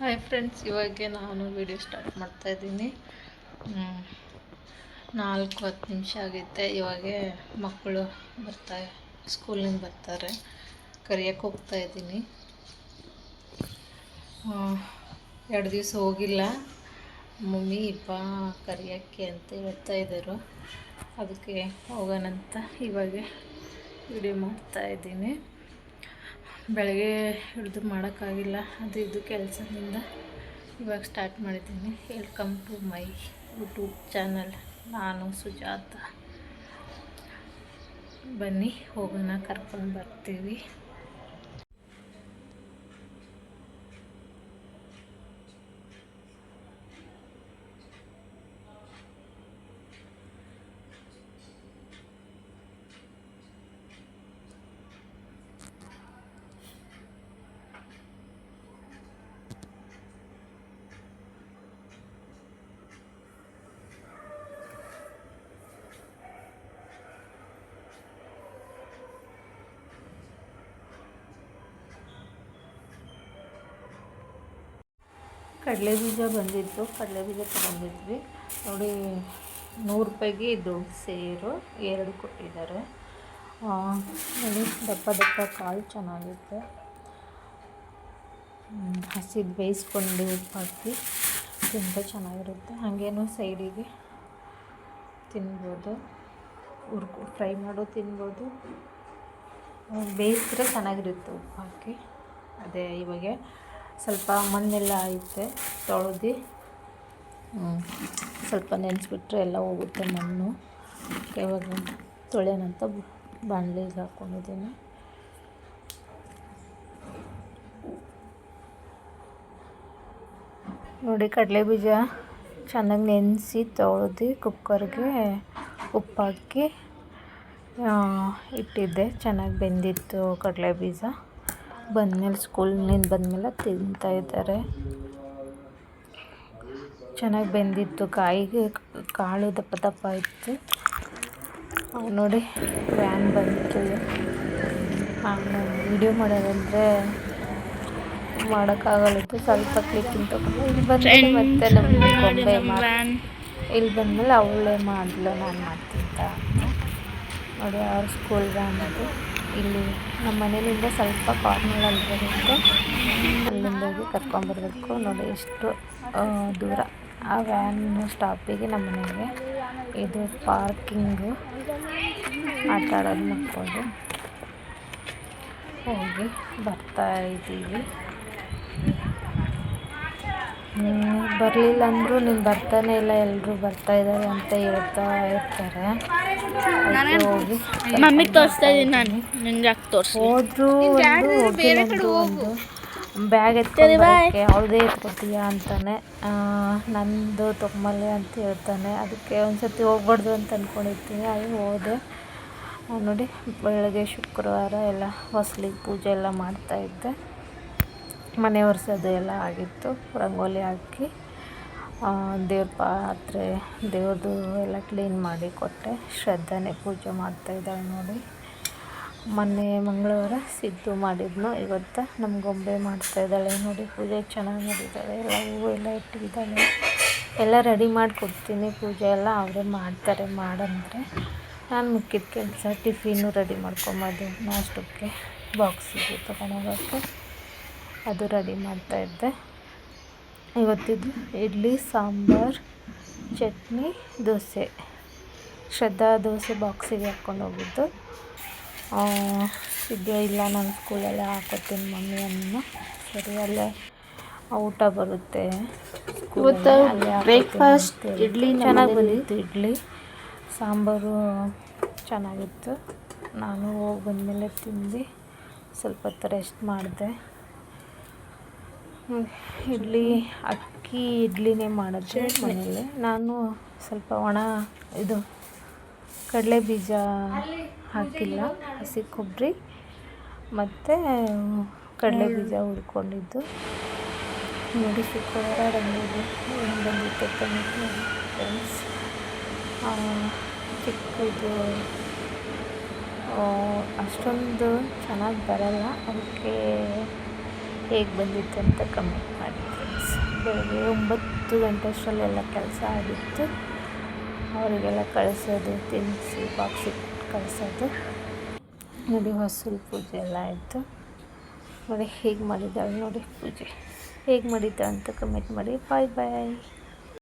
Hi friends ಇವಾಗೆ ನಾನು video start ಮಾಡ್ತಾ ಇದ್ದೀನಿ. ನಾಲ್ಕು ಹತ್ತು ನಿಮಿಷ ಆಗೈತೆ. ಇವಾಗೆ ಮಕ್ಕಳು ಬರ್ತಾ ಸ್ಕೂಲಿಂದ ಬರ್ತಾರೆ. ಕರಿಯಕ್ಕೆ ಹೋಗ್ತಾ ಇದ್ದೀನಿ. ಎರಡು ದಿವಸ ಹೋಗಿಲ್ಲ. ಮಮ್ಮಿ ಬಾ ಕರಿಯೋಕ್ಕೆ ಅಂತ ಹೇಳ್ತಾ ಇದ್ದರು. ಅದಕ್ಕೆ ಹೋಗೋಣಂತ ಇವಾಗೆ ವಿಡಿಯೋ ಮಾಡ್ತಾ ಇದ್ದೀನಿ. ಬೆಳಗ್ಗೆ ಹಿಡಿದು ಮಾಡೋಕ್ಕಾಗಿಲ್ಲ. ಅದು ಇದು ಕೆಲಸದಿಂದ ಇವಾಗ ಸ್ಟಾರ್ಟ್ ಮಾಡಿದ್ದೀನಿ. Welcome to my YouTube channel ನಾನು ಸುಜಾತ. ಬನ್ನಿ, ಹೋಗೋಣ, ಕರ್ಕೊಂಡು ಬರ್ತೀವಿ. ಕಡಲೆ ಬೀಜ ಬಂದಿತ್ತು. ಕಡಲೆ ಬೀಜ ತೊಗೊಂಡಿದ್ವಿ ನೋಡಿ, ನೂರು ರೂಪಾಯಿಗೆ ಇದು ಸೇರು. ಎರಡು ಕೊಟ್ಟಿದ್ದಾರೆ. ನೋಡಿ, ದಪ್ಪ ದಪ್ಪ ಕಾಳು ಚೆನ್ನಾಗಿತ್ತು ಹಸಿದು ಬೇಯಿಸ್ಕೊಂಡು ಹಾಕಿ ತುಂಬ ಚೆನ್ನಾಗಿರುತ್ತೆ. ಹಾಗೇನು ಸೈಡಿಗೆ ತಿನ್ಬೋದು. ಹುರ್ಕೊ, ಫ್ರೈ ಮಾಡೋ ತಿನ್ಬೋದು. ಬೇಯಿಸಿದ್ರೆ ಚೆನ್ನಾಗಿರುತ್ತೆ ಉಪ್ಪು ಹಾಕಿ ಅದೇ ಇವಾಗ ಸ್ವಲ್ಪ ಮಣ್ಣೆಲ್ಲ ಐತೆ, ತೊಳೆದು. ಸ್ವಲ್ಪ ನೆನೆಸ್ಬಿಟ್ರೆ ಎಲ್ಲ ಹೋಗುತ್ತೆ ಮಣ್ಣು. ಇವಾಗ ತೊಳೆಯೋಣಂತ ಬಾಣಲಿಗೆ ಹಾಕ್ಕೊಂಡಿದ್ದೀನಿ ನೋಡಿ ಕಡಲೆ ಬೀಜ ಚೆನ್ನಾಗಿ ನೆನೆಸಿ ತೊಳೆದು ಕುಕ್ಕರ್ಗೆ ಉಪ್ಪಾಕಿ ಇಟ್ಟಿದ್ದೆ. ಚೆನ್ನಾಗಿ ಬೆಂದಿತ್ತು ಕಡಲೆ ಬೀಜ ಬಂದಮೇಲೆ ಸ್ಕೂಲ್ನಿಂದ ಬಂದಮೇಲೆ ತಿಂತಾ ಇದ್ದಾರೆ. ಚೆನ್ನಾಗಿ ಬೆಂದಿತ್ತು ಕಾಯಿಗೆ ಕಾಳು ದಪ್ಪ ದಪ್ಪ ಇತ್ತು. ನೋಡಿ ವ್ಯಾನ್ ಬಂತು. ನಾನು ವಿಡಿಯೋ ಮಾಡೋದಂದರೆ ಮಾಡೋಕ್ಕಾಗಲಿತ್ತು. ಸ್ವಲ್ಪ ಕ್ಲಿಕ್ಕಿಂಗ್ ತಗೊಂಡು ಇಲ್ಲಿ ಬಂದರೆ ಮತ್ತೆ ನಮ್ಮ ಗೊಂಬೆ ಇಲ್ಲಿ ಬಂದಮೇಲೆ ಅವಳೇ ಮಾಡಲು ನಾನು ಮಾಡ್ತಿದ್ದ ನೋಡಿ ಅವ್ರ ಸ್ಕೂಲ್ ವ್ಯಾನ್ ಅದು ಇಲ್ಲಿ ನಮ್ಮ ಮನೆಯಿಂದ ಸ್ವಲ್ಪ ಕಾರ್ನರಲ್ಲಿ ಬರುತ್ತೆ ಅಲ್ಲಿಂದ ಹೋಗಿ ಕರ್ಕೊಂಬರ್ಬೇಕು. ನೋಡಿ ಎಷ್ಟು ದೂರ. ಆ ವ್ಯಾನ್ ಸ್ಟಾಪಿಗೆ ನಮ್ಮ ಮನೆಗೆ. ಇದು ಪಾರ್ಕಿಂಗು ಆಟ ಆಡೋದು ಮಕ್ಕಳು ಹೋಗಿ ಬರ್ತಾ ಇದ್ದೀವಿ ಬರಲಿಲ್ಲ ಅಂದರೂ ನೀನು ಬರ್ತಾನೆ ಇಲ್ಲ ಎಲ್ಲರೂ ಬರ್ತಾ ಇದ್ದಾರೆ ಅಂತ ಹೇಳ್ತಾ ಇರ್ತಾರೆ. ಹೋಗಿ ಮಮ್ಮಿ ತೋರಿಸ್ತಾ ಇದ್ದೀನಿ ನಾನು. ನಿಂಗೆ ಯಾಕೆ ತೋರಿಸಿ ಹೋದ್ರು ಒಂದು ಹೋಗಿಲ್ಲ ಒಂದು ಬ್ಯಾಗ್ ಎತ್ಕೊಂಡ್ಬರಕ್ಕೆ ಅವ್ಳದೇ ಎತ್ಕೊತೀಯಾ ಅಂತಾನೆ. ನಂದು ತೊಗೊಂಬಲ್ಲೆ ಅಂತ ಹೇಳ್ತಾನೆ. ಅದಕ್ಕೆ ಒಂದು ಸರ್ತಿ ಹೋಗ್ಬಾರ್ದು ಅಂತ ಅಂದ್ಕೊಂಡಿರ್ತೀನಿ ಅದು ಹೋದೆ. ನೋಡಿ ಬೆಳಗ್ಗೆ ಶುಕ್ರವಾರ ಎಲ್ಲ ಹೊಸ್ಲಿಗೆ ಪೂಜೆ ಎಲ್ಲ ಮಾಡ್ತಾಯಿದ್ದೆ ಮನೆ ಒರೆಸೋದು ಎಲ್ಲ ಆಗಿತ್ತು. ರಂಗೋಲಿ ಹಾಕಿ ದೇವ್ರ ಪಾತ್ರೆ, ದೇವ್ರದ್ದು ಎಲ್ಲ ಕ್ಲೀನ್ ಮಾಡಿ ಕೊಟ್ಟೆ. ಶ್ರದ್ಧಾನೇ ಪೂಜೆ ಮಾಡ್ತಾಯಿದ್ದಾಳೆ ನೋಡಿ. ಮೊನ್ನೆ ಮಂಗಳವಾರ ಸಿದ್ದು ಮಾಡಿದ್ನು ಇವತ್ತು ನಮ್ಮ ಗೊಂಬೆ ಮಾಡ್ತಾಯಿದ್ದಾಳೆ ನೋಡಿ. ಪೂಜೆ ಚೆನ್ನಾಗಿ ಮಾಡಿದ್ದಾಳೆ ಎಲ್ಲ ಹೂವು ಎಲ್ಲ ಇಟ್ಟಿದ್ದಾಳೆ. ಎಲ್ಲ ರೆಡಿ ಮಾಡಿಕೊಡ್ತೀನಿ ಪೂಜೆ ಎಲ್ಲ ಅವರೇ ಮಾಡ್ತಾರೆ ಮಾಡಂದರೆ. ನಾನು ಮುಕ್ಕಿದ ಕೆಲಸ, ಟಿಫಿನು ರೆಡಿ ಮಾಡ್ಕೊಂಬೋದು. ನಾಷ್ಟಕ್ಕೆ ಬಾಕ್ಸಿಗೆ ತೊಗೊಂಡೋಗೋಕ್ಕೆ. ಅದು ರೆಡಿ ಮಾಡ್ತಾಯಿದ್ದೆ ಇವತ್ತಿದ್ದು ಇಡ್ಲಿ ಸಾಂಬಾರು ಚಟ್ನಿ ದೋಸೆ. ಶ್ರದ್ಧಾ ದೋಸೆ ಬಾಕ್ಸಿಗೆ ಹಾಕ್ಕೊಂಡು ಹೋಗಿದ್ದು. ಇದು ಇಲ್ಲ ನಾನು ಸ್ಕೂಲಲ್ಲೇ ಹಾಕೋತೀನಿ ಮಮ್ಮಿ ಅನ್ನ ಸರಿ ಅಲ್ಲೇ ಊಟ ಬರುತ್ತೆ. ಬ್ರೇಕ್ಫಾಸ್ಟ್ ಇಡ್ಲಿ ಚೆನ್ನಾಗಿ ಬಂದಿತ್ತು ಇಡ್ಲಿ. ಸಾಂಬಾರು ಚೆನ್ನಾಗಿತ್ತು. ನಾನು ಹೋಗಿ ಬಂದಮೇಲೆ ತಿಂದು ಸ್ವಲ್ಪ ಹೊತ್ತು ರೆಸ್ಟ್ ಮಾಡಿದೆ. ಇಡ್ಲಿ, ಅಕ್ಕಿ ಇಡ್ಲಿನೇ ಮಾಡೋದು ಮನೇಲಿ. ನಾನು ಸ್ವಲ್ಪ ಒಣ ಇದು ಕಡಲೆ ಬೀಜ ಹಾಕಿಲ್ಲ, ಹಸಿ ಕೊಬ್ಬರಿ, ಮತ್ತು ಕಡಲೆ ಬೀಜ ಉಳ್ಕೊಂಡಿದ್ದು ನೋಡಿ, ಶುಕ್ರವಾರ ಬಂದಿದ್ದು ಏನು ಬಂದಿತ್ತು ಫ್ರೆಂಡ್ಸ್ ಚಿಕ್ಕದು ಅಷ್ಟೊಂದು ಚೆನ್ನಾಗಿ ಬರಲ್ಲ. ಅದಕ್ಕೆ ಹೇಗೆ ಬಂದಿತ್ತು ಅಂತ ಕಮೆಂಟ್ ಮಾಡಿ ಫ್ರೆಂಡ್ಸ್ ಬೆಳಗ್ಗೆ ಒಂಬತ್ತು ಗಂಟೆ ಅಷ್ಟರಲ್ಲೆಲ್ಲ ಕೆಲಸ ಆಗಿತ್ತು. ಅವರಿಗೆಲ್ಲ ಕಳಿಸೋದು ತಿನ್ನಿಸಿ ಬಾಕ್ಸಿ ಕಳಿಸೋದು. ನೋಡಿ ಹೊಸಲು ಪೂಜೆ ಎಲ್ಲ ಆಯಿತು. ನೋಡಿ ಹೇಗೆ ಮಾಡಿದ್ದಾಳೆ ನೋಡಿ ಪೂಜೆ. ಹೇಗೆ ಮಾಡಿದ್ದ ಅಂತ ಕಮೆಂಟ್ ಮಾಡಿ. ಬಾಯ್ ಬಾಯ್